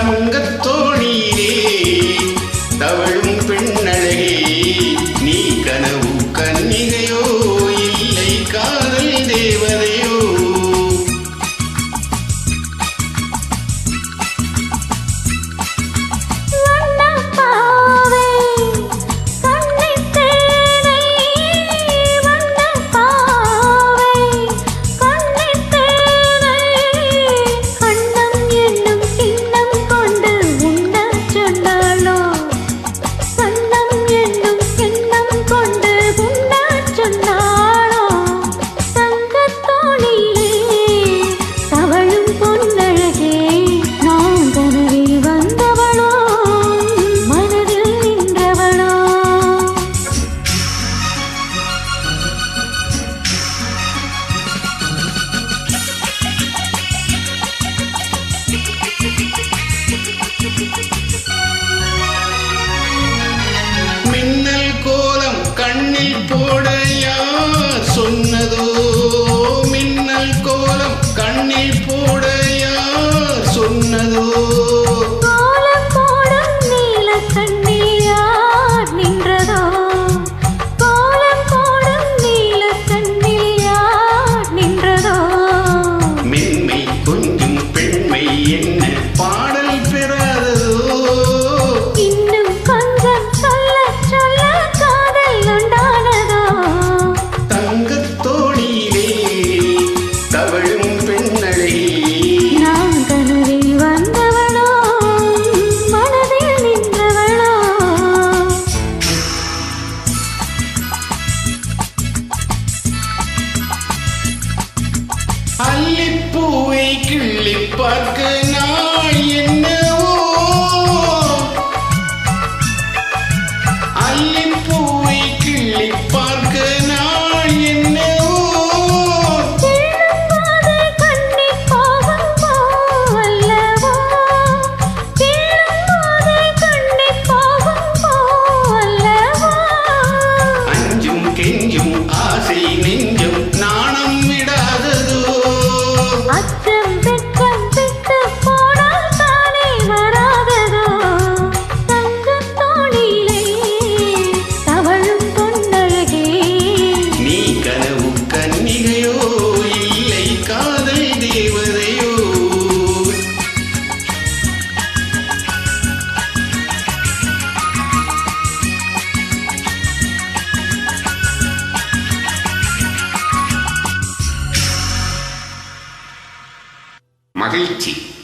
三个 மின்னல் கோலம் கண்ணில் போட யார் சொன்னதோ மின்னல் கோலம் கண்ணில் போ அல்லிப்பூவை கிள்ளி பார்க்க நான் என்னவோ? அல்லிப்பூவை கிள்ளி பார்க்க guilty.